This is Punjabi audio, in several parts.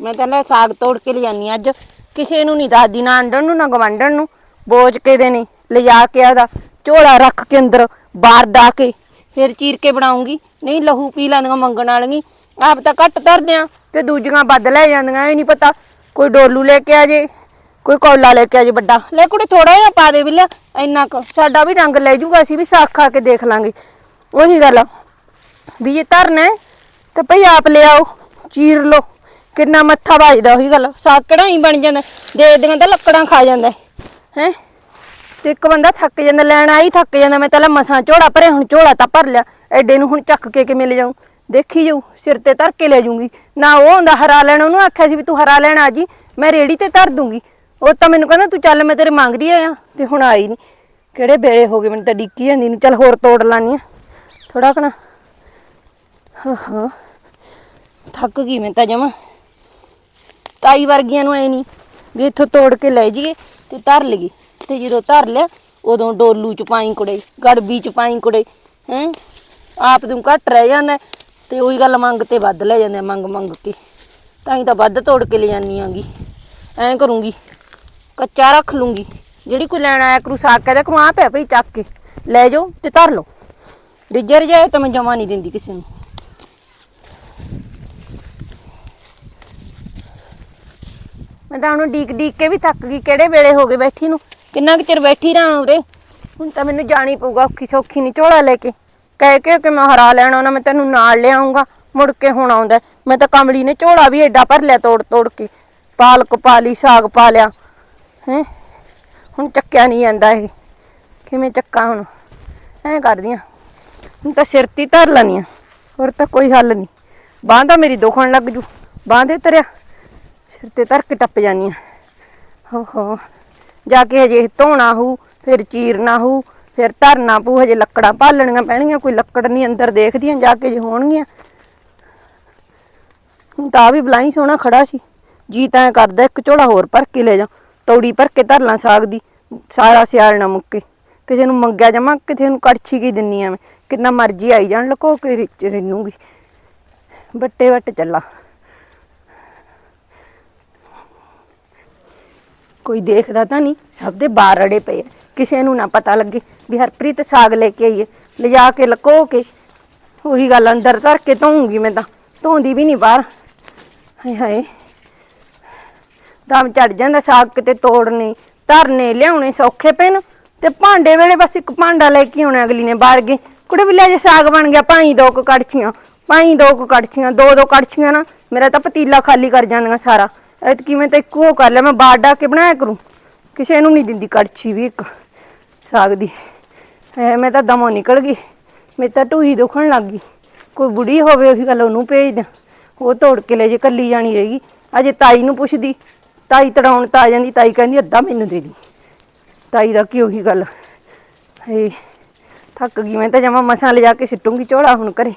ਮੈਂ ਤਾਂ ਲੈ ਸਾਗ ਤੋੜ ਕੇ ਲਿਆਨੀ ਅੱਜ। ਕਿਸੇ ਨੂੰ ਨਹੀਂ ਦੱਸਦੀ ਨਾ ਅੰਡਣ ਨੂੰ ਨਾ ਗਵੰਡਣ ਨੂੰ। ਬੋਝ ਕੇ ਦੇ ਨਹੀਂ ਲਿਜਾ ਕੇ ਆਦਾ ਝੋਲਾ ਰੱਖ ਕੇ ਅੰਦਰ ਬਾਹਰ ਦਾ ਕੇ ਫਿਰ ਚੀਰ ਕੇ ਬਣਾਉਂਗੀ। ਨਹੀਂ ਲਹੂ ਪੀ ਲੈਂਦੀਆਂ ਮੰਗਣ ਵਾਲੀਆਂ। ਆਪ ਤਾਂ ਘੱਟ ਧਰਦੇ ਆ ਤੇ ਦੂਜੀਆਂ ਵੱਧ ਲੈ ਜਾਂਦੀਆਂ ਇਹ ਨਹੀਂ ਪਤਾ ਕੋਈ ਡੋਲੂ ਲੈ ਕੇ ਆ ਜੇ ਕੋਈ ਕੌਲਾ ਲੈ ਕੇ ਆ ਜੇ ਵੱਡਾ। ਲੈ ਕੁੜੇ ਥੋੜਾ ਜਿਹਾ ਪਾ ਦੇ ਵਿਲਿਆ ਇੰਨਾ ਕੁ। ਸਾਡਾ ਵੀ ਰੰਗ ਲੈ ਜੂਗਾ ਅਸੀਂ ਵੀ ਸਾਖ ਖਾ ਕੇ ਦੇਖ ਲਾਂਗੇ। ਉਹੀ ਗੱਲ ਆ ਵੀ ਜੇ ਧਰਨਾ ਹੈ, ਤੇ ਭਈ ਆਪ ਲਿਆਓ ਚੀਰ ਲਓ। ਕਿੰਨਾ ਮੱਥਾ ਵੱਜਦਾ ਉਹੀ ਗੱਲ, ਸਾਗ ਹੀ ਬਣ ਜਾਂਦਾ ਦੇ ਦੀਆਂ ਤਾਂ ਲੱਕੜਾਂ ਖਾ ਜਾਂਦਾ, ਹੈ? ਤੇ ਇੱਕ ਬੰਦਾ ਥੱਕ ਜਾਂਦਾ, ਲੈਣ ਆਈ ਥੱਕ ਜਾਂਦਾ, ਮੈਂ ਪਹਿਲਾਂ ਮਸਾਂ ਝੋਲਾ ਭਰਿਆ, ਹੁਣ ਝੋਲਾ ਤਾਂ ਭਰ ਲਿਆ, ਐਡੇ ਨੂੰ ਹੁਣ ਚੱਕ ਕੇ ਕਿਵੇਂ ਲੈ ਜਾਊਂ ਦੇਖੀ ਜਾਊ, ਸਿਰ ਤੇ ਧਰ ਕੇ ਲੈ ਜਾਊਂਗੀ। ਨਾ ਉਹ ਹੁੰਦਾ ਹਰਾ ਲੈਣ, ਉਹਨੂੰ ਆਖਿਆ ਸੀ ਵੀ ਤੂੰ ਹਰਾ ਲੈਣ ਆ ਜੀ, ਮੈਂ ਰੇੜੀ ਤੇ ਧਰ ਦੂੰਗੀ। ਉਹ ਤਾਂ ਮੈਨੂੰ ਕਹਿੰਦਾ, ਤੂੰ ਚੱਲ, ਮੈਂ ਤੇਰੇ ਮੰਗਦੀ ਆਇਆ, ਤੇ ਹੁਣ ਆਈ ਨਹੀਂ ਕਿਹੜੇ ਵੇਲੇ ਹੋ ਗਏ, ਮੈਨੂੰ ਤਾਂ ਡਿੱਕੀ ਜਾਂਦੀ ਨੂੰ। ਚੱਲ ਹੋਰ ਤੋੜ ਲਾਨੀ ਆ। ਥੋੜਾ ਕਣਾ ਹਾਂ। ਥੱਕ ਗਈ ਮੈਂ ਤਾਂ ਜਮਾ। ਤਾਈ ਵਰਗੀਆਂ ਨੂੰ ਐ ਨਹੀਂ ਵੀ ਇੱਥੋਂ ਤੋੜ ਕੇ ਲੈ ਜਾਈਏ ਤੇ ਧਰ ਲਈਏ। ਤੇ ਜਦੋਂ ਧਰ ਲਿਆ, ਉਦੋਂ ਡੋਲੂ ਚ ਪਾਈ ਕੁੜੇ, ਗੜਬੀ ਚ ਪਾਈ ਕੁੜੇ, ਹੈ? ਆਪ ਤੂੰ ਘੱਟ ਰਹਿ ਜਾਂਦਾ ਤੇ ਉਹੀ ਗੱਲ ਮੰਗ ਤੇ ਵੱਧ ਲੈ ਜਾਂਦੇ ਮੰਗ ਮੰਗ ਕੇ। ਤਾਂ ਹੀ ਤਾਂ ਵੱਧ ਤੋੜ ਕੇ ਲੈ ਜਾਨੀ ਆਂਗੀ। ਐਂ ਕਰੂੰਗੀ, ਕੱਚਾ ਰੱਖ ਲੂੰਗੀ। ਜਿਹੜੀ ਕੋਈ ਲੈਣ ਆਇਆ ਕਰੂ, ਸਾਗ ਕਹਦਾ ਕਰੂ ਆ ਪਿਆ ਭਈ ਚੱਕ ਕੇ। ਲੈ ਜਾਓ ਤੇ ਧਰ ਲਓ। ਰਿਜਰ ਜਾਏ ਤਾਂ ਮੈਂ ਜਮਾ ਨਹੀਂ ਦਿੰਦੀ ਕਿਸੇ ਨੂੰ। ਮੈਂ ਤਾਂ ਉਹਨੂੰ ਡੀਕ ਡੀਕ ਕੇ ਵੀ ਥੱਕ ਗਈ ਕਿਹੜੇ ਵੇਲੇ ਹੋ ਗਏ ਬੈਠੀ ਨੂੰ? ਕਿੰਨਾ ਕੁ ਚਿਰ ਬੈਠੀ ਰਹਾਂ ਉਰੇ? ਹੁਣ ਤਾਂ ਮੈਨੂੰ ਜਾਣੀ ਪਊਗਾ ਔਖੀ ਸੌਖੀ ਨਹੀਂ ਝੋਲਾ ਲੈ ਕੇ। ਕਹਿ ਕੇ ਕਿ ਮੈਂ ਹਰਾ ਲੈਣਾ ਉਹਨਾਂ ਮੈਂ ਤੈਨੂੰ ਨਾਲ ਲਿਆਉਂਗਾ ਮੁੜ ਕੇ ਹੁਣ ਆਉਂਦਾ। ਮੈਂ ਤਾਂ ਕਮਲੀ ਨੇ ਝੋਲਾ ਵੀ ਐਡਾ ਭਰ ਲਿਆ ਤੋੜ ਤੋੜ ਕੇ। ਪਾਲਕ ਪਾ ਲਈ ਸਾਗ ਪਾ ਲਿਆ। ਹੈ? ਹੁਣ ਚੱਕਿਆ ਨਹੀਂ ਜਾਂਦਾ ਇਹ। ਕਿਵੇਂ ਚੱਕਾਂ ਹੁਣ? ਐਂ ਕਰਦੀਆਂ। ਹੁਣ ਤਾਂ ਸਿਰ ਤੇ ਹੀ ਧਰ ਲੈਣੀ ਆ ਹੋਰ ਤਾਂ ਕੋਈ ਹੱਲ ਨਹੀਂ ਬਾਂਹ ਤਾਂ ਮੇਰੀ ਦੁਖਣ ਲੱਗ ਜੂ। ਬਾਂਹ ਦੇ ਤਰਿਆ ਸਿਰ ਤੇ ਧਰ ਕੇ ਟੱਪ ਜਾਨੀ ਆ। ਹੋ ਹੋ। ਜਾ ਕੇ ਹਜੇ ਧੋਣਾ ਹੂ, ਫਿਰ ਚੀਰਨਾ ਹੂ, ਫਿਰ ਧਰਨਾ ਪੂ ਹਜੇ ਲੱਕੜਾਂ ਭਾਲਣੀਆਂ ਪੈਣਗੀਆਂ, ਕੋਈ ਲੱਕੜ ਨਹੀਂ ਅੰਦਰ ਦੇਖਦੀਆਂ, ਜਾ ਕੇ ਜੇ ਹੋਣਗੀਆਂ। ਹੁਣ ਤਾਂ ਵੀ ਬਲਾਈ ਸੋਹਣਾ ਖੜਾ ਸੀ। ਜੀ ਤਾਂ ਕਰਦਾ, ਇੱਕ ਝੋਲਾ ਹੋਰ ਭਰ ਕੇ ਲੈ ਜਾ। ਤੌੜੀ ਭਰ ਕੇ ਧਰ ਲਾਂ ਸਾਗ ਦੀ, ਸਾਰਾ ਸਿਆਲ ਨਾ ਮੁੱਕੇ। ਕਿਸੇ ਨੂੰ ਮੰਗਿਆ ਜਾਵਾਂ ਕਿਸੇ ਨੂੰ ਕੜਛੀ ਕੀ ਦਿੰਨੀ ਆ ਮੈਂ। ਕਿੰਨਾ ਮਰਜ਼ੀ ਆਈ ਜਾਣ, ਲਕੋ ਕੇ ਰਿੰਨੂਗੀ ਰਿਨੂਗੀ। ਬੱਟੇ ਵੱਟ ਚੱਲਾ। ਕੋਈ ਦੇਖਦਾ ਤਾਂ ਨਹੀਂ, ਸਭ ਦੇ ਬਾਹਰ ਅੜੇ ਪਏ ਆ। ਕਿਸੇ ਨੂੰ ਨਾ ਪਤਾ ਲੱਗੇ ਵੀ ਹਰਪ੍ਰੀਤ ਸਾਗ ਲੈ ਕੇ ਆਈਏ ਲਿਜਾ ਕੇ ਲਕੋ ਕੇ। ਉਹੀ ਗੱਲ ਅੰਦਰ ਧਰ ਕੇ ਧੋਉਂਗੀ ਮੈਂ ਤਾਂ, ਧੋਂਦੀ ਵੀ ਨਹੀਂ ਬਾਹਰ। ਹਾਏ ਹਾਏ। ਦਮ ਚੜ ਜਾਂਦਾ ਸਾਗ ਕਿਤੇ ਤੋੜਨੇ, ਧਰਨੇ, ਲਿਆਉਣੇ ਸੌਖੇ ਪੈਣ ਤੇ ਭਾਂਡੇ ਵੇਲੇ ਬਸ ਇੱਕ ਭਾਂਡਾ ਲੈ ਕੇ ਆਉਣਾ ਅਗਲੀ ਨੇ ਬਾਹਰ ਗਏ ਕੁੜੇ ਵੀ ਬਿੱਲਾ ਜੇ ਸਾਗ ਬਣ ਗਿਆ, ਭਾਈ ਦੋ ਕੁ ਕੜਛੀਆਂ, ਭਾਈ ਦੋ ਕੁ ਕੜਛੀਆਂ, ਦੋ ਦੋ ਕੜਛੀਆਂ ਨਾ, ਮੇਰਾ ਤਾਂ ਪਤੀਲਾ ਖਾਲੀ ਕਰ ਜਾਂਦੀਆਂ ਸਾਰਾ। ਐਤਕੀ ਮੈਂ ਤਾਂ ਇੱਕੋ ਕਰ ਲਿਆ ਮੈਂ ਬਾਹਰ ਡਾ ਕੇ ਬਣਾਇਆ ਕਰੂੰ। ਕਿਸੇ ਨੂੰ ਨਹੀਂ ਦਿੰਦੀ ਕੜਛੀ ਵੀ ਇੱਕ ਸਾਗ ਦੀ। ਐ ਮੈਂ ਤਾਂ ਦਮੋਂ ਨਿਕਲ ਗਈ, ਮੇਰੇ ਤਾਂ ਢੂਹੀ ਦੁਖਣ ਲੱਗ ਗਈ। ਕੋਈ ਬੁੜੀ ਹੋਵੇ ਉਹੀ ਗੱਲ ਉਹਨੂੰ ਭੇਜ ਦਿਆਂ। ਉਹ ਤੋੜ ਕੇ ਲੈ ਜੇ, ਕੱਲੀ ਜਾਣੀ ਰਹੇਗੀ। ਅਜੇ ਤਾਈ ਨੂੰ ਪੁੱਛਦੀ, ਤਾਈ ਤੜਾਉਣ ਤਾਂ ਆ ਜਾਂਦੀ, ਤਾਈ ਕਹਿੰਦੀ ਅੱਧਾ ਮੈਨੂੰ ਦੇ ਦੀ। ਤਾਈ ਦਾ ਕੀ ਉਹੀ ਗੱਲ। ਹੇ ਥੱਕ ਗਈ ਮੈਂ ਤਾਂ ਜਮਾ ਮਸਾਂ ਲਿਜਾ ਕੇ ਸਿੱਟੂੰਗੀ ਝੋਲਾ ਹੁਣ ਘਰੇ।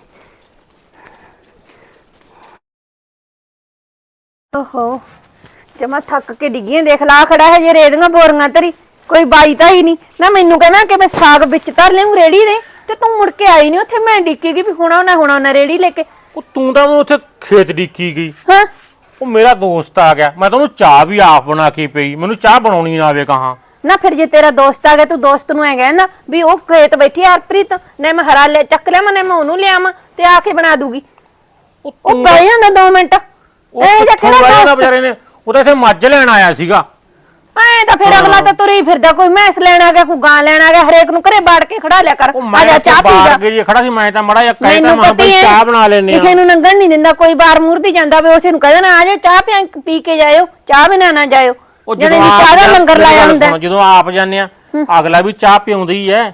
ਓਹੋ ਜਮਾ ਥੱਕ ਕੇ ਡਿੱਗੀਆਂ ਦੇਖ ਲਾ ਖੜਾ ਹੈ ਜੇ ਰੇੜੀਆਂ ਬੋਰੀਆਂ ਤੇਰੀ ਕੋਈ ਬਾਈ ਤਾਂ ਹੀ ਨਹੀਂ। ਨਾ ਮੈਨੂੰ ਕਹਿੰਦਾ ਕਿ ਮੈਂ ਸਾਗ ਵਿੱਚ ਧਰ ਲਿਆਉਂ ਰੇੜੀ ਦੇ ਤੇ ਤੂੰ ਮੁੜ ਕੇ ਆਈ ਨਹੀਂ ਉੱਥੇ ਮੈਂ ਡਿੱਕੀ ਗਈ ਵੀ ਹੁਣ ਉਹਨਾਂ ਹੁਣ ਉਹਨਾਂ ਰੇੜੀ ਲੈ ਕੇ। ਉਹ ਤੂੰ ਤਾਂ ਮੈਨੂੰ ਉੱਥੇ ਖੇਤ ਡੀਕੀ ਗਈ। ਹਾਂ। ਉਹ ਮੇਰਾ ਦੋਸਤ ਆ ਗਿਆ ਮੈਂ ਤਾਂ ਉਹਨੂੰ ਚਾਹ ਵੀ ਆਪ ਬਣਾ ਕੇ ਪਈ ਮੈਨੂੰ ਚਾਹ ਬਣਾਉਣੀ ਨਾ ਆਵੇ ਕਹਾਂ। ਨਾ ਫਿਰ ਜੇ ਤੇਰਾ ਦੋਸਤ ਆ ਗਿਆ ਤੂੰ ਦੋਸਤ ਨੂੰ ਐ ਕਹਿੰਦਾ ਵੀ ਉਹ ਖੇਤ ਬੈਠੀ ਆ ਹਰਪ੍ਰੀਤ ਨੇ ਮੈਂ ਹਰਾ ਲੈ ਚੱਕ ਲਿਆ ਮੈਂ ਉਹਨੂੰ ਲਿਆਵਾਂ ਤੇ ਆ ਕੇ ਬਣਾ ਦੂਗੀ। ਉਹ ਪੈ ਜਾਂਦਾ 2 ਮਿੰਟ। ਉਹ ਇਹ ਜਿਹਾ ਕਿਹੜਾ ਆਇਆ ਦੋਸਤ ਵਿਚਾਰੇ ਨੇ? ਉਹ ਤਾਂ ਇੱਥੇ ਮੱਝ ਲੈਣ ਆਇਆ ਸੀਗਾ। ਐ ਤਾਂ ਫਿਰ ਅਗਲਾ ਤਾਂ ਤੁਰੇ ਹੀ ਫਿਰਦਾ ਕੋਈ ਮੈਸ ਲੈਣ ਆ ਗਿਆ ਕੋਈ ਗਾਂ ਲੈਣ ਆ ਗਿਆ ਹਰੇਕ ਨੂੰ ਘਰੇ ਬਾੜ ਕੇ ਖੜਾ ਲਿਆ ਕਰ। ਉਹ ਆ ਮੈਂ ਜਾ ਚਾਹ ਪੀ ਜਾ। ਬਾਹਰ ਗਈ ਖੜਾ ਸੀ ਮੈਂ ਤਾਂ ਮੜਾ ਜਿਹਾ ਕਹਿਤਾ ਮੈਨੂੰ ਮੈਂ ਪਤਾ ਬਈ ਹੀ ਹੈ ਚਾਹ ਬਣਾ ਲੈਨੇ ਆ। ਕਿਸੇ ਨੂੰ ਲੰਘਣ ਨਹੀਂ ਦਿੰਦਾ ਕੋਈ ਬਾਰ ਮੂਰਤੀ ਜਾਂਦਾ ਵੇ ਉਸੇ ਨੂੰ ਕਹਿੰਦਾ ਨਾ ਆ ਜਾਓ ਚਾਹ ਪਿਆ ਪੀ ਕੇ ਜਾਇਓ ਚਾਹ ਬਿਨਾ ਨਾ ਜਾਇਓ। ਉਹ ਜਿਹੜੇ ਜਦੋਂ ਵੀ ਚਾਹ ਦਾ ਆਪ ਲੰਗਰ ਲਾਇਆ ਹੁੰਦਾ। ਜਦੋਂ ਆਪ ਜਾਂਦੇ ਆ ਅਗਲਾ ਵੀ ਚਾਹ ਪਿਉਂਦਾ ਐ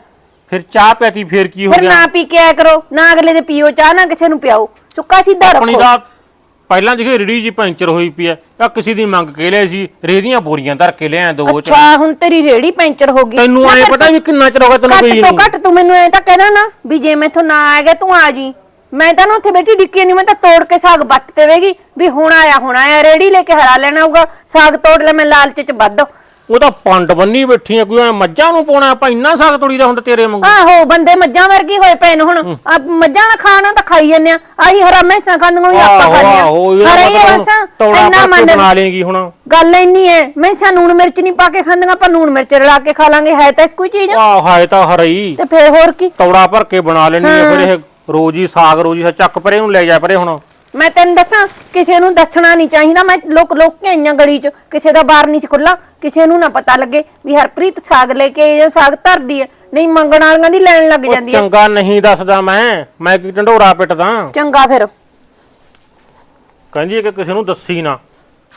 ਫਿਰ ਚਾਹ ਪਿਆਤੀ ਫਿਰ ਕੀ ਹੋ ਫਿਰ ਗਿਆ? ਨਾ ਪੀ ਕੇ ਆਇਆ ਕਰੋ ਨਾ ਅਗਲੇ ਦੇ ਪੀਓ ਚਾਹ ਨਾ ਕਿਸੇ ਨੂੰ ਪਿਆਓ ਸੁੱਕਾ ਸਿੱਧਾ ਆਪਣੀ ਰੱਖੋ। ਦਾ ਪਹਿਲਾਂ ਜਿਹੜੀ ਰੜੀ ਜੀ ਪੈਂਚਰ ਹੋਈ ਪਈ ਐ ਜਾਂ ਕਿਸੇ ਦੀ ਮੰਗ ਕੇ ਲਿਆ ਸੀ ਰੇਦੀਆਂ ਬੋਰੀਆਂ ਧਰ ਕੇ ਲਿਆ ਦੋ ਚ ਅੱਛਾ ਹੁਣ ਤੇਰੀ ਰੇੜੀ ਪੈਂਚਰ ਹੋ ਗਈ। ਤੈਨੂੰ ਐ ਪਤਾ ਵੀ ਕਿੰਨਾ ਚਿਰ ਹੋ ਗਿਆ ਤੈਨੂੰ ਘੱਟ ਗਈ ਤੋਂ ਨੂੰ ਘੱਟ ਤੂੰ ਮੈਨੂੰ ਐ ਤਾਂ ਕਹਿਣਾ ਨਾ ਵੀ ਜੇ ਮੈਥੋਂ ਨਾ ਆ ਗਿਆ ਤੂੰ ਆ ਜੀ। ਮੈਂ ਤਾਂ ਨਾ ਉੱਥੇ ਬੈਠੀ ਡਿੱਕੀ ਨਹੀਂ ਮੈਂ ਤਾਂ ਤੋੜ ਕੇ ਸਾਗ ਬੱਟ ਦੇਵੇਗੀ ਵੀ ਹੁਣ ਆਇਆ ਹੁਣ ਆਇਆ ਰੇੜੀ ਲੈ ਕੇ ਹਰਾ ਲੈਣਾ ਹੋਊਗਾ ਸਾਗ ਤੋੜ ਲੈ ਮੈਂ ਲਾਲਚ ਚ ਵੱਧ। ਉਹ ਤਾਂ ਪੰਡ ਬੰਨੀ ਬੈਠੀ ਆ ਕੋਈ ਐ ਮੱਝਾਂ ਨੂੰ ਪਾਉਣਾ ਆਪਾਂ ਇੰਨਾ ਸਾਗ ਤੋੜੀ ਦਾ ਹੁੰਦਾ ਤੇਰੇ ਵਾਂਗੂ। ਆਹੋ ਬੰਦੇ ਮੱਝਾਂ ਵਰਗੀ ਹੋਏ ਪਏ ਨੇ ਹੁਣ। ਆ ਮੱਝਾਂ ਨਾ ਖਾਣਾ ਤਾਂ ਖਾਈ ਜੰਨੇ ਆ। ਆਹੀ ਹਰਾ ਮੈਸਾਂ ਖਾਂਦੀਆਂ ਹੋਈ ਆਪਾਂ ਖਾਂਦੇ ਆਹੋ, ਆ ਇਹਦਾ ਹਰੇ ਹੀ ਮਤਲਬ ਬਸ ਤੌੜਾ ਇੰਨਾ ਮੰਨ ਬਣਾ ਲੇਗੀ ਹੁਣ। ਗੱਲ ਇੰਨੀ ਹੈ ਮੈਸਾਂ ਨੂਣ ਮਿਰਚ ਨਹੀਂ ਪਾ ਕੇ ਖਾਂਦੀਆਂ ਆਪਾਂ ਨੂਣ ਮਿਰਚ ਰਲਾ ਕੇ ਖਾ ਲਾਂਗੇ ਹੈ ਤਾਂ ਇੱਕੋ ਹੀ ਚੀਜ਼। ਆਹ ਹਾਏ ਤਾਂ ਹਰਈ। ਤੇ ਫੇਰ ਹੋਰ ਕੀ? ਤੌੜਾ ਭਰ ਕੇ ਬਣਾ ਲੈਣੀ ਆ ਫਿਰ ਇਹ ਰੋਜ਼ ਹੀ ਸਾਗ ਰੋਜ਼ ਹੀ ਚੱਕ ਪਰੇ ਨੂੰ ਲੈ ਜਾ ਪਰੇ ਹੁਣ। ਮੈਂ ਤੈਨੂੰ ਦੱਸਾਂ ਕਿਸੇ ਨੂੰ ਦੱਸਣਾ ਨਹੀਂ ਚਾਹੀਦਾ। ਮੈਂ ਲੋਕ ਲੋਕ ਕੇ ਆਈਆਂ ਗਲੀ 'ਚ ਕਿਸੇ ਦਾ ਬਾਰ ਨਹੀਂ ਸੀ ਖੁੱਲਾ ਕਿਸੇ ਨੂੰ ਨਾ ਪਤਾ ਲੱਗੇ ਵੀ ਹਰਪ੍ਰੀਤ ਸਾਗ ਲੈ ਕੇ ਆਈ ਆ, ਸਾਗ ਧਰਦੀ ਹੈ। ਨਹੀਂ ਮੰਗਣ ਵਾਲੀਆਂ ਦੀ ਲੈਣ ਲੱਗ ਉਹ ਜਾਂਦੀ ਹੈ। ਚੰਗਾ ਨਹੀਂ ਦੱਸਦਾ ਮੈਂ। ਮੈਂ ਕੀ ਢੰਡੋਰਾ ਪਿੱਟਦਾ? ਚੰਗਾ ਫਿਰ। ਕਹਿੰਦੀ ਹੈ ਕਿ ਕਿਸੇ ਨੂੰ ਦੱਸੀ ਨਾ।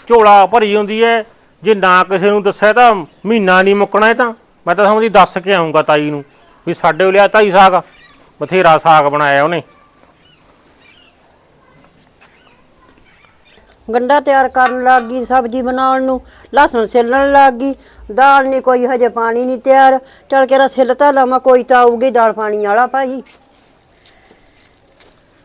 ਝੋਲਾ ਭਰੀ ਹੁੰਦੀ ਹੈ। ਜੇ ਨਾ ਕਿਸੇ ਨੂੰ ਦੱਸਿਆ ਤਾਂ ਮਹੀਨਾ ਨਹੀਂ ਮੁੱਕਣਾ ਇਹ ਤਾਂ। ਮੈਂ ਤਾਂ ਸਮਝੀ ਦੱਸ ਕੇ ਆਉਂਗਾ ਤਾਈ ਨੂੰ ਵੀ ਸਾਡੇ ਲਿਆ ਤਾਈ ਸਾਗ ਬਥੇਰਾ ਸਾਗ ਬਣਾਇਆ ਉਹਨੇ। ਗੰਡਾ ਤਿਆਰ ਕਰਨ ਲੱਗ ਗਈ ਸਬਜ਼ੀ ਬਣਾਉਣ ਨੂੰ, ਲਸਣ ਛਿੱਲਣ ਲੱਗ ਗਈ। ਦਾਲ ਨਹੀਂ ਕੋਈ ਹਜੇ ਪਾਣੀ ਨਹੀਂ ਤਿਆਰ। ਚਲ ਕੇ ਰਾ ਛਿੱਲ ਤਾਂ ਲਵਾਂ, ਕੋਈ ਤਾਂ ਆਊਗੀ ਦਾਲ ਪਾਣੀ ਵਾਲਾ ਭਾਈ।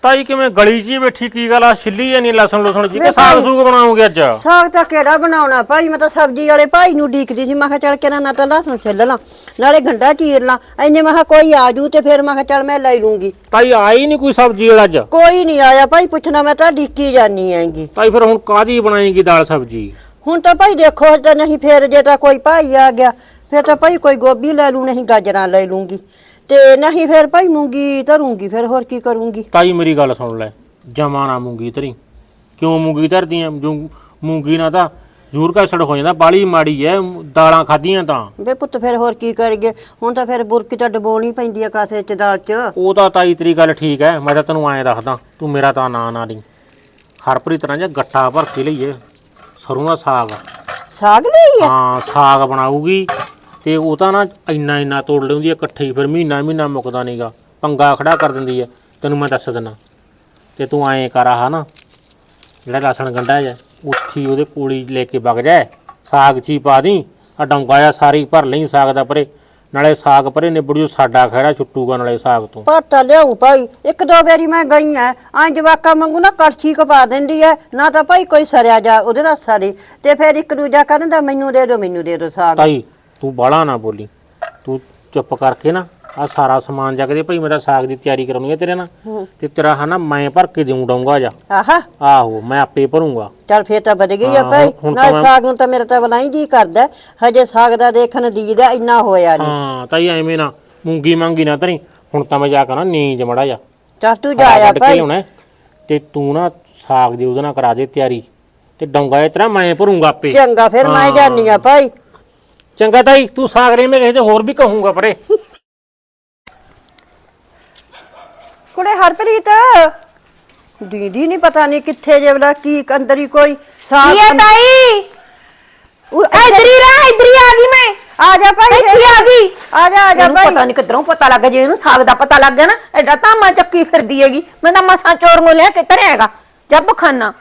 ਤਾਈ ਕਿਵੇਂ ਗਲੀ 'ਚ ਹੀ ਬੈਠੀ ਕੀ ਗੱਲ ਆ? ਛਿੱਲੀ ਜਾਂ ਨਹੀਂ ਲਸਣ ਲਸਣ ਜੀ ਕਿ ਸਾਗ ਸੂਗ ਬਣਾਉਂਗੇ ਅੱਜ? ਸਾਗ ਤਾਂ ਕਿਹੜਾ ਬਣਾਉਣਾ? ਭਾਈ ਮੈਂ ਤਾਂ ਸਬਜ਼ੀ ਵਾਲੇ ਭਾਈ ਨੂੰ ਡੀਕਦੀ ਸੀ ਮੈਂ ਕਿਹਾ ਚੱਲ ਕੇ ਨਾ ਨਾ ਤਾਂ ਲਸਣ ਛਿੱਲ ਲਾਂ ਨਾਲੇ ਗੰਡਾ ਚੀਰ ਲਾਂ। ਐਨੇ ਮੈਂ ਕਿਹਾ ਕੋਈ ਆ ਜੂ ਤੇ ਫਿਰ ਮੈਂ ਕਿਹਾ ਚੱਲ ਮੈਂ ਲੈ ਲੂੰਗੀ। ਤਾਈ ਆਈ ਨਹੀਂ ਕੋਈ ਸਬਜ਼ੀ ਵਾਲਾ ਅੱਜ? ਕੋਈ ਨਹੀਂ ਆਇਆ ਭਾਈ ਪੁੱਛਣਾ ਮੈਂ ਤਾਂ ਡੀਕੀ ਜਾਨੀ ਆਂਗੀ ਤਾਈ ਫਿਰ ਹੁਣ ਕਾਦੀ ਬਣਾਏਗੀ ਦਾਲ ਸਬਜ਼ੀ? ਹੁਣ ਤਾਂ ਭਾਈ ਦੇਖੋ ਤਾਂ ਨਹੀਂ ਫੇਰ ਜੇ ਤਾਂ ਕੋਈ ਭਾਈ ਆ ਗਿਆ ਫਿਰ ਤਾਂ ਭਾਈ ਕੋਈ ਗੋਭੀ ਲੈ ਲੂ ਨਹੀਂ ਗਾਜਰਾਂ ਲੈ ਲੂੰਗੀ। ਤੇ ਨਹੀਂ ਫਿਰ ਭਾਈ ਮੂੰਗੀ ਧਰੂੰਗੀ ਫਿਰ ਹੋਰ ਕੀ ਕਰੂੰਗੀ? ਤਾਈ ਮੇਰੀ ਗੱਲ ਸੁਣ ਲੈ ਜਮਾ ਨਾ ਮੂੰਗੀ ਧਰੀ। ਕਿਉਂ ਮੂੰਗੀ ਧਰਦੀ ਆ? ਜੋ ਮੂੰਗੀ ਨਾ ਤਾਂ ਜ਼ਰੂਰ ਕੈਸੜ ਹੋ ਜਾਂਦਾ ਬਾਲੀ ਮਾੜੀ ਐ ਦਾਲਾਂ ਖਾਧੀਆਂ ਤਾਂ। ਵੇ ਪੁੱਤ ਫਿਰ ਹੋਰ ਕੀ ਕਰੀਏ? ਹੁਣ ਤਾਂ ਫਿਰ ਬੁਰਕੀ ਤਾਂ ਡਬੋਣੀ ਪੈਂਦੀ ਆ ਕਾਸੇ ਚ ਦਾਲ ਚ। ਉਹ ਤਾਂ ਤਾਈ ਤੇਰੀ ਗੱਲ ਠੀਕ ਐ ਮੈਂ ਤਾਂ ਤੈਨੂੰ ਐਂ ਦੱਸਦਾ ਤੂੰ ਮੇਰਾ ਤਾਂ ਨਾਂ ਨਾ ਲਈ ਹਰਪ੍ਰੀਤ ਤਰ੍ਹਾਂ ਜਿਹਾ ਗੱਟਾ ਭਰ ਕੇ ਲਈਏ ਸਰੋਂ ਦਾ ਸਾਗ। ਸਾਗ ਲਈ ਆ? ਹਾਂ ਸਾਗ ਬਣਾਊਗੀ। ਤੇ ਉਹ ਤਾਂ ਨਾ ਇੰਨਾ ਇੰਨਾ ਤੋੜ ਲੈਂਦੀ ਐ ਇਕੱਠੇ ਹੀ ਫਿਰ ਮਹੀਨਾ ਮਹੀਨਾ ਮੁੱਕਦਾ ਨਹੀਂਗਾ ਪੰਗਾ ਖੜਾ ਕਰ ਦਿੰਦੀ ਐ ਤੈਨੂੰ ਮੈਂ ਦੱਸ ਦਿੰਦਾ। ਤੇ ਤੂੰ ਐਂ ਕਰ ਆਹ ਨਾ ਜਿਹੜਾ ਲਸਣ ਗੰਡਾ ਹੈ ਉੱਥੀ ਉਹਦੇ ਕੋਲੀ ਲੈ ਕੇ ਵਗ ਜਾ। ਸਾਗ ਚੀ ਪਾ ਦੀ ਆ ਡੌਂਗਾ ਜਿਹਾ ਸਾਰੀ ਭਰ ਲਈ ਸਾਗ ਦਾ ਪਰੇ। ਨਾਲੇ ਸਾਗ ਪਰੇ ਨਿਬੜੂ ਸਾਡਾ ਖਹਿੜਾ ਛੁੱਟੂਗਾ ਨਾਲੇ ਸਾਗ ਤੋਂ। ਪਾਟਾ ਲਿਆਉ ਭਾਈ ਇੱਕ ਦੋ ਵਾਰੀ ਮੈਂ ਗਈ ਐ ਆਂ ਜਵਾਕਾ ਮੰਗੂ ਨਾ ਕੜਛੀ ਕਪਾ ਦਿੰਦੀ ਐ ਨਾ ਤਾਂ ਭਾਈ ਕੋਈ ਸਰਿਆ ਜਾ ਉਹਦੇ ਨਾਲ ਸੜੇ ਤੇ ਫਿਰ ਇੱਕ ਦੂਜਾ ਕਹਿ ਦਿੰਦਾ ਮੈਨੂੰ ਦੇ ਦਿਓ ਮੈਨੂੰ ਦੇ ਦਿਓ ਸਾਗ। ਤਾਈ ਤੂੰ ਬਾਲਾ ਨਾ ਬੋਲੀ। ਤੂੰ ਚੁੱਪ ਕਰਕੇ ਨਾ ਆ ਸਾਰਾ ਸਮਾਨ ਜਾ ਕੇ ਦੇ ਭਾਈ ਮੇਰਾ ਸਾਗ ਦੀ ਤਿਆਰੀ ਕਰਾਉਣੀ ਹੈ ਤੇਰੇ ਨਾਲ। ਤੇ ਤੇਰਾ ਹਨਾ ਮੈਂ ਭਰ ਕੇ ਦੇਉਂ ਡਾਉਂਗਾ ਜਾ। ਆਹਾ। ਆਹੋ ਮੈਂ ਆਪੇ ਭਰੂੰਗਾ। ਚੱਲ ਫੇਰ ਤਾਂ ਵਧ ਗਈ ਆ ਹਾਂ, ਭਾਈ। ਤਾਂ ਮੈਂ- ਸਾਗ ਨੂੰ ਤਾਂ ਮੇਰਾ ਤਾਂ ਬਲਾਈ ਜੀ ਕਰਦਾ ਹਜੇ ਸਾਗ ਦਾ ਦੇਖਣ ਦੀਦਾ ਇੰਨਾ ਹੋਇਆ ਨਹੀਂ। ਹਾਂ ਤਾਈ ਐਵੇਂ ਨਾ ਮੂੰਗੀ ਮੰਗੀ ਨਾ ਤਰੀ ਹੁਣ ਤਾਂ ਮੈਂ ਜਾ ਕੇ ਨਾ ਨੀਂਜ ਮੜਾ ਜਾ ਚੱਲ ਤੂੰ ਕੱਢ ਕੇ ਭਾਈ। ਹੈ, ਤੇ ਤੂੰ ਨਾ ਸਾਗ ਦੀ ਉਹਦੇ ਨਾਲ ਕਰਾ ਦੇ ਤਿਆਰੀ। ਤੇ ਡੌਂਗਾ ਇਹ ਤਰ੍ਹਾਂ ਮੈਂ ਭਰੂੰਗਾ ਆਪੇ। ਚੰਗਾ ਫਿਰ ਮੈਂ ਜਾਨੀ ਆ ਭਾਈ। ਚੰਗਾ ਤਾਈ ਤੂੰ ਸਾਗ ਰੇ ਮੈਂ ਕਿਸੇ ਤੇ ਹੋਰ ਵੀ ਕਹੂੰਗਾ ਪਰੇ। ਕੁੜੇ ਹਰਪ੍ਰੀਤ ਦੀਦੀ ਨਹੀਂ ਪਤਾ ਨਹੀਂ ਕਿੱਥੇ ਜੇ ਬਲਾ ਕੀ ਅੰਦਰ ਹੀ ਕੋਈ ਸਾਗ ਕੀ ਹੈ ਤਾਈ? ਉਹ ਇਧਰ ਹੀ ਰਹਿ ਇਧਰ ਹੀ ਆ ਗਈ ਮੈਂ। ਆ ਜਾ ਭਾਈ ਇੱਥੇ ਆ ਗਈ। ਆ ਜਾ ਆ ਜਾ ਇਹਨੂੰ ਭਾਈ। ਪਤਾ ਨਹੀਂ ਕਿੱਧਰੋਂ ਪਤਾ ਲੱਗ ਜੇ ਇਹਨੂੰ ਸਾਗ ਦਾ ਪਤਾ ਲੱਗ ਗਿਆ ਨਾ ਐਡਾ ਧਾਮਾ ਚੱਕੀ ਫਿਰਦੀ ਹੈਗੀ। ਮੈਂ ਤਾਂ ਮਸਾਂ ਚੋਰ ਨੂੰ ਲਿਆ ਕੇ ਧਰਿਆ ਹੈਗਾ। ਜੱਬ ਖਾਨਾ।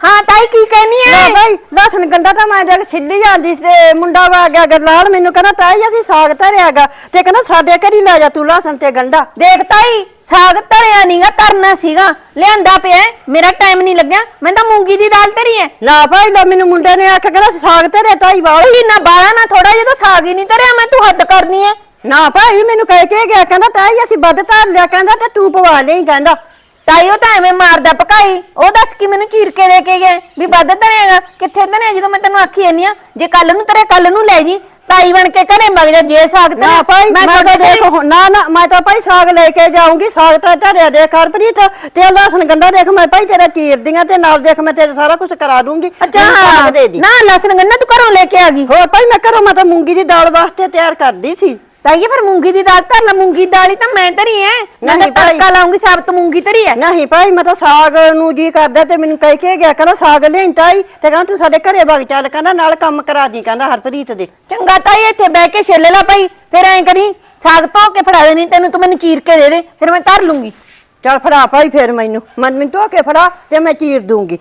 ਹਾਂ ਤਾਈ ਕੀ ਕਹਿਨੀ ਲੈ ਹੈ ਭਾਈ ਲਸਣ ਗੰਡਾ ਤਾਂ ਮੈਂ ਜਦ ਛਿੱਲੀ ਜਾਂਦੀ ਸੀ ਤੇ ਮੁੰਡਾ ਵਾ ਗਿਆ ਗਰਲਾਲ ਮੈਨੂੰ ਕਹਿੰਦਾ ਤਾਈ ਅਸੀਂ ਸਾਗ ਧਰਿਆਗਾ ਤੇ ਕਹਿੰਦਾ ਸਾਡੇ ਘਰ ਹੀ ਲੈ ਜਾ ਤੂੰ ਲਸਣ ਤੇ ਗੰਡਾ। ਦੇਖ ਤਾਈ ਸਾਗ ਧਰਿਆ ਨਹੀਂਗਾ ਧਰਨਾ ਸੀਗਾ। ਲਿਆਂਦਾ ਪਿਆ ਹੈ, ਮੇਰਾ ਟਾਈਮ ਨਹੀਂ ਲੱਗਿਆ। ਮੈਂ ਤਾਂ ਮੂੰਗੀ ਦੀ ਦਾਲ ਧਰੀ ਹੈ। ਨਾ ਭਾਈ ਲੈ ਮੈਨੂੰ ਮੁੰਡੇ ਨੇ ਆਖਿਆ ਕਹਿੰਦਾ ਸਾਗ ਧਰਿਆ ਤਾਈ ਵਾਲ। ਉਹੀ ਨਾ ਬਾਲਾ ਨਾ ਥੋੜਾ ਜਿਹਾ ਤਾਂ ਸਾਗ ਹੀ ਨਹੀਂ ਧਰਿਆ ਮੈਂ ਤੂੰ ਹੱਦ ਕਰਨੀ ਹੈ। ਨਾ ਭਾਈ ਮੈਨੂੰ ਕਹਿ ਕੇ ਗਿਆ ਕਹਿੰਦਾ ਤਾਈ ਅਸੀਂ ਵੱਧ ਧਰ ਲਿਆ। ਕਹਿੰਦਾ ਤੇ ਤੂੰ ਪਵਾ ਲਈ ਕਹਿੰਦਾ। ਤਾਈ ਉਹ ਤਾਂ ਐਵੇਂ ਮਾਰਦਾ ਪਕਾਈ। ਉਹ ਦੱਸ ਕਿ ਮੈਨੂੰ ਚੀਰ ਕੇ ਦੇ ਕੇ ਗਏ। ਵੀ ਵੱਧ ਧਰਿਆਗਾ ਕਿੱਥੇ ਧਰਿਆ ਜਦੋਂ ਮੈਂ ਤੈਨੂੰ ਆਖੀ ਜਾਂਦੀ ਆ? ਜੇ ਕੱਲ ਨੂੰ ਧਰਿਆ ਕੱਲ ਨੂੰ ਲੈ ਜੀ ਤਾਈ ਬਣ ਕੇ ਘਰੇ ਮਗ ਜਾ ਜੇ ਸਾਗ ਧਰਿਆ ਨਾ ਭਾਈ ਮੈਂ ਤਾਂ ਦੇਖ ਹੁਣ- ਨਾ ਨਾ ਮੈਂ ਤਾਂ ਭਾਈ ਸਾਗ ਲੈ ਕੇ ਜਾਊਂਗੀ। ਸਾਗ ਤਾਂ ਧਰਿਆ ਦੇਖ ਹਰਪ੍ਰੀਤ। ਤੇ ਲਸਣ ਗੰਡਾ ਦੇਖ ਮੈਂ ਭਾਈ ਤੇਰਾ ਚੀਰਦੀਆਂ ਤੇ ਨਾਲ ਦੇਖ ਮੈਂ ਤੇਰਾ ਸਾਰਾ ਕੁਝ ਕਰਾ ਦੂੰਗੀ। ਅੱਛਾ ਮੈਨੂੰ ਸਾਗ ਦੇ ਦੀ। ਨਾ ਲਸਣ ਗੰਨਾ ਤੂੰ ਘਰੋਂ ਲੈ ਕੇ ਆ ਗਈ। ਹੋਰ ਭਾਈ ਮੈਂ ਘਰੋਂ ਮੈਂ ਤਾਂ ਮੂੰਗੀ ਦੀ ਦਾਲ ਵਾਸਤੇ ਤਿਆਰ ਕਰਦੀ ਸੀ। ਤਾਈਏ ਫਿਰ ਮੂੰਗੀ ਦੀ ਦਾਲ ਧਰ ਲੈ ਮੂੰਗੀ ਦੀ ਦਾਲ ਹੀ ਤਾਂ ਮੈਂ ਧਰੀ ਐ। ਮੈਂ ਤਾਂ ਨਹੀਂ ਭਾਈ। ਤੜਕਾ ਲਾਉਂਗੀ ਸਾਬਤ ਮੂੰਗੀ ਧਰੀ ਐ। ਨਹੀਂ ਭਾਈ ਮੈਂ ਤਾਂ ਸਾਗ ਨੂੰ ਜੀ ਕਰਦਾ ਤੇ ਮੈਨੂੰ ਕਹਿ ਕੇ ਗਿਆ ਕਹਿੰਦਾ ਸਾਗ ਲਿਆਈ ਤਾਈ ਤੇ ਕਹਿੰਦਾ ਤੂੰ ਸਾਡੇ ਘਰੇ ਵਗ ਚੱਲ ਕਹਿੰਦਾ ਨਾਲ ਕੰਮ ਕਰਾ ਦੀ ਕਹਿੰਦਾ ਹਰਪ੍ਰੀਤ ਦੇ। ਚੰਗਾ ਤਾਈ ਇੱਥੇ ਬਹਿ ਕੇ ਛਿੱਲ ਲੈ ਭਾਈ ਫਿਰ ਐਂ ਕਰੀ ਸਾਗ ਧੋ ਕੇ ਫੜਾ ਦੇਣੀ ਤੈਨੂੰ ਤੂੰ ਮੈਨੂੰ ਚੀਰ ਕੇ ਦੇ ਦੇ ਫਿਰ ਮੈਂ ਧਰ ਲੂੰਗੀ। ਚੱਲ ਫੜਾ ਭਾਈ ਫਿਰ ਮੈਨੂੰ ਮਨ ਮੈਨੂੰ ਧੋ ਕੇ ਫੜਾ ਤੇ ਮੈਂ ਚੀਰ ਦੂੰਗੀ।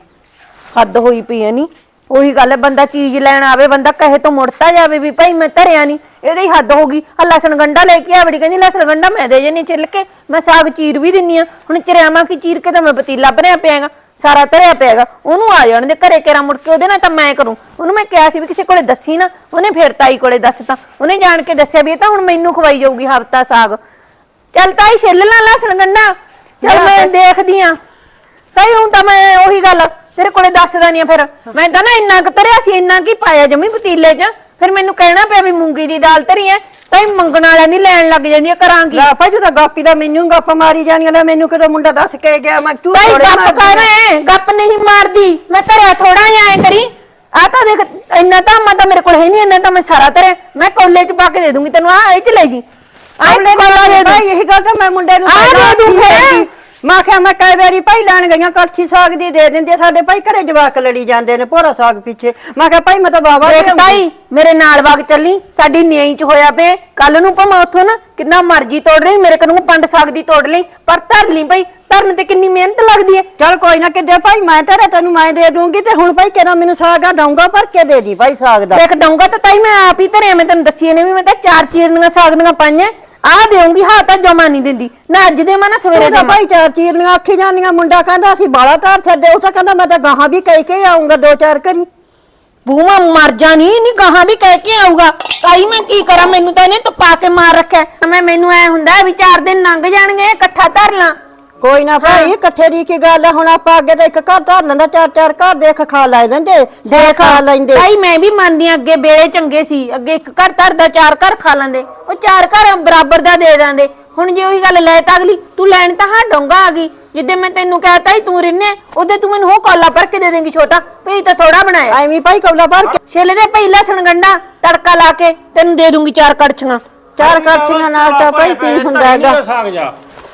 ਹੱਦ ਹੋਈ ਪਈ ਐ ਨਹੀਂ ਉਹੀ ਗੱਲ ਹੈ ਬੰਦਾ ਚੀਜ਼ ਲੈਣ ਆਵੇ ਬੰਦਾ ਕਹੇ ਤੋਂ ਮੁੜਤਾ ਜਾਵੇ ਵੀ ਭਾਈ ਮੈਂ ਧਰਿਆ ਨਹੀਂ ਇਹਦੀ ਹੱਦ ਹੋ ਗਈ। ਆ ਲਸਣ ਗੰਡਾ ਲੈ ਕੇ ਆਵੜੀ ਕਹਿੰਦੀ ਲਸਣ ਗੰਡਾ ਮੈਂ ਦੇ ਜਣੀ ਕੇ ਮੈਂ ਸਾਗ ਚੀਰ ਵੀ ਦਿੰਨੀ ਆ। ਹੁਣ ਚਰਿਆਵਾਂ ਕੀ ਚੀਰ ਕੇ ਤਾਂ ਮੈਂ ਪਤੀਲਾ ਭਰਿਆ ਪਿਆਗਾ ਸਾਰਾ ਧਰਿਆ ਪਿਆਗਾ। ਉਹਨੂੰ ਆ ਜਾਣ ਦੇ ਘਰੇ ਕੇਰਾ ਮੁੜ ਕੇ ਉਹਦੇ ਨਾਲ ਤਾਂ ਮੈਂ ਕਰੂੰ। ਉਹਨੂੰ ਮੈਂ ਕਿਹਾ ਸੀ ਵੀ ਕਿਸੇ ਕੋਲੇ ਦੱਸੀ ਨਾ ਉਹਨੇ ਫੇਰ ਤਾਈ ਕੋਲੇ ਦੱਸਤਾ। ਉਹਨੇ ਜਾਣ ਕੇ ਦੱਸਿਆ ਵੀ ਇਹ ਤਾਂ ਹੁਣ ਮੈਨੂੰ ਖਵਾਈ ਜਾਊਗੀ ਹਫਤਾ ਸਾਗ। ਚੱਲ ਤਾਈ ਛਿੱਲ ਲਾ ਲਸਣ ਗੰਡਾ। ਚੱਲ ਮੈਂ ਦੇਖਦੀ ਆ। ਤਾਈ ਹੁਣ ਤਾਂ ਮੈਂ ਉਹੀ ਗੱਲ ਤੇਰੇ ਕੋਲੇ ਦੱਸਦਾ ਨਹੀਂ ਫਿਰ। ਮੈਂ ਤਾਂ ਨਾ ਇੰਨਾ ਕੁ ਧਰਿਆ ਸੀ ਇੰਨਾ ਕੀ ਪਾਇਆ ਜਮੀ ਪਤੀਲੇ 'ਚ। ਫਿਰ ਮੈਨੂੰ ਕਹਿਣਾ ਪਿਆ ਵੀ ਮੂੰਗੀ ਦੀ ਦਾਲ ਧਰੀ ਐ ਤਾਈ ਮੰਗਣ ਵਾਲਿਆਂ ਦੀ ਲੈਣ ਲੱਗ ਜਾਂਦੀ ਆ ਕਰਾਂ ਕੀ? ਲੈ ਭਾਈ ਤੂੰ ਤਾਂ ਗਾਪੀ ਦਾ ਮੈਨੂੰ ਗੱਪ ਮਾਰੀ ਜਾਣੀਆਂ ਲੈ ਮੈਨੂੰ ਕਿਦੋਂ ਮੁੰਡਾ ਦੱਸ ਕੇ ਗਿਆ ਮੈਂ ਤੂੰ ਥੋੜ੍ਹੇ ਗੱਪ ਕਰ। ਐ? ਗੱਪ ਨਹੀਂ ਮਾਰਦੀ। ਮੈਂ ਧਰਿਆ ਥੋੜਾ ਜਿਹਾ ਐ ਕਰੀ। ਆ ਤਾਂ ਦੇਖ ਇੰਨਾ ਤਾਂ ਮੈਂ ਤਾਂ ਮੇਰੇ ਕੋਲ ਹੈ ਨਹੀਂ ਇੰਨਾ ਤਾਂ ਮੈਂ ਸਾਰਾ ਧਰਿਆ। ਮੈਂ ਕੋਲੇ 'ਚ ਪਾ ਕੇ ਦੇ ਦੂੰਗੀ ਤੈਨੂੰ ਆ ਇਹ ਚ ਲੈ ਜੀ। ਆ ਆਉਣੇ ਕੋਲਾ ਦੇ ਭਾਈ ਇਹੀ ਗੱਲ ਤਾਂ ਮੈਂ ਮੁੰਡੇ ਨੂੰ ਆ ਦੇ ਦੂੰ ਆਖੀ ਫਿਰ। ਮੈਂ ਕਿਹਾ ਮੈਂ ਕਈ ਵਾਰੀ ਭਾਈ ਲੈਣ ਗਈਆਂ ਕੜਛੀ ਸਾਗ ਦੀ ਦੇ ਦਿੰਦੇ ਸਾਡੇ ਭਾਈ ਘਰੇ ਜਵਾਕ ਲੜੀ ਜਾਂਦੇ ਨੇ ਭੋਰਾ ਸਾਗ ਪਿੱਛੇ। ਮੈਂ ਕਿਹਾ ਭਾਈ ਮੈਂ ਤਾਂ ਬਾਬਾ ਦੇਖ। ਤਾਈ ਮੇਰੇ ਨਾਲ ਵਗ ਚੱਲੀ ਸਾਡੀ ਨਿਆਂ ਚ ਹੋਇਆ ਪਏ ਕੱਲ ਨੂੰ ਭਾਵੇਂ ਉੱਥੋਂ ਨਾ ਕਿੰਨਾ ਮਰਜ਼ੀ ਤੋੜ ਲਈ ਮੇਰੇ ਕੋਲੋਂ ਪੰਡ ਸਾਗ ਦੀ ਤੋੜ ਲਈ ਪਰ ਧਰ ਲਈ ਭਾਈ ਧਰਨ ਤੇ ਕਿੰਨੀ ਮਿਹਨਤ ਲੱਗਦੀ ਹੈ। ਚੱਲ ਕੋਈ ਨਾ ਕਿੱਦੇ ਭਾਈ ਮੈਂ ਤੇਰੇ ਤੈਨੂੰ ਮੈਂ ਦੇ ਦੂੰਗੀ ਤੇ ਹੁਣ ਭਾਈ ਕਿਹੜਾ ਮੈਨੂੰ ਸਾਗ ਆ ਡਾਉਂਗਾ ਭਰ ਕੇ ਦੇ ਦੀ ਭਾਈ ਸਾਗ ਦਾ। ਦੇਖ ਦਊਂਗਾ ਤਾਂ ਤਾਈ ਮੈਂ ਆਪ ਹੀ ਧਰਿਆ ਮੈਂ ਤੈਨੂੰ ਦੱਸੀ ਨੇ ਵੀ ਮੈਂ ਤਾਂ ਚਾਰ ਚੀਰਨੀਆਂ ਸਾਗ ਦੀਆਂ ਪਾਈਆਂ। ਆ ਦੇਉਂਗੀ ਹਾਂ ਤਾਂ ਜਮਾ ਨਹੀਂ ਦਿੰਦੀ। ਨਾ ਅੱਜ ਦੇ ਮੈਂ ਨਾ ਸਵੇਰੇ ਦੇਵਾਂ। ਭਾਈ ਚਾਰ ਚੀਰਨੀਆਂ ਆਖੀ ਜਾਂਦੀਆਂ ਮੁੰਡਾ ਕਹਿੰਦਾ ਅਸੀਂ ਬਾਲਾ ਧਾਰ ਛੱਡੇ ਉਹ ਤਾਂ ਕਹਿੰਦਾ ਮੈਂ ਤਾਂ ਗਾਹਾਂ ਵੀ ਕਹਿ ਕੇ ਆਉਂਗਾ ਦੋ ਚਾਰ ਕਰੀ ਬੂਮਾ ਮਰ ਜਾਣੀ ਨਹੀਂ ਕਹਾਂ ਵੀ ਕਹਿ ਕੇ ਆਊਗਾ। ਤਾਈ ਮੈਂ ਕੀ ਕਰਾਂ? ਮੈਨੂੰ ਤਾਂ ਇਹਨੇ ਤਪਾ ਕੇ ਮਾਰ ਰੱਖਿਆ। ਮੈਂ ਮੈਨੂੰ ਐ ਹੁੰਦਾ ਵੀ ਚਾਰ ਦਿਨ ਲੰਘ ਜਾਣਗੇ ਇਕੱਠਾ ਧਰ ਲਾਂ। ਕੋਈ ਨਾ ਭਾਈ ਇਕੱਠੇ ਦੀ ਕੀ ਗੱਲ ਆ? ਹੁਣ ਆਪਾਂ ਅੱਗੇ ਤਾਂ ਇੱਕ ਘਰ ਧਰ ਲੈਂਦਾ ਚਾਰ ਚਾਰ ਘਰ ਦੇਖ ਖਾ ਲੈ ਲੈਂਦੇ ਸੇ ਖਾ ਲੈਂਦੇ। ਤਾਈ ਮੈਂ ਵੀ ਮੰਨਦੀ ਹਾਂ, ਅੱਗੇ ਵੇਲੇ ਚੰਗੇ ਸੀ। ਅੱਗੇ ਇੱਕ ਘਰ ਧਰਦਾ ਚਾਰ ਘਰ ਖਾ ਲੈਂਦੇ। ਉਹ ਚਾਰ ਘਰ ਬਰਾਬਰ ਦਾ ਦੇ ਦਿੰਦੇ। ਹੁਣ ਜੇ ਉਹੀ ਗੱਲ ਲੈ ਤਾਂ ਅਗਲੀ ਤੂੰ ਲੈਣ ਤਾਂ ਹਾਂ ਡੋਂਗਾ ਆ ਗਈ। ਜਿੱਦੇ ਮੈਂ ਤੈਨੂੰ ਕਹਤਾ ਹੀ ਤੂੰ ਰਿੰਨੇ ਉਹਦੇ ਤੂੰ ਮੈਨੂੰ ਉਹ ਕਾਲਾ ਭਰ ਕੇ ਦੇ ਦੇਂਗੀ ਛੋਟਾ। ਭਈ ਤਾਂ ਥੋੜਾ ਬਣਾਇਆ। ਐਵੇਂ ਭਾਈ ਕੌਲਾ ਭਰ ਕੇ। ਛੇਲੇ ਦੇ ਪਈ ਲਸਣ ਗੰਡਾ ਤੜਕਾ ਲਾ ਕੇ ਤੈਨੂੰ ਦੇ ਦੂੰਗੀ ਚਾਰ ਕੜਛੀਆਂ। ਚਾਰ ਕੜਛੀਆਂ ਨਾਲ ਤਾਂ ਭਾਈ ਕੀ ਹੁੰਦਾ ਹੈਗਾ। ਸਾਗ ਜਾ।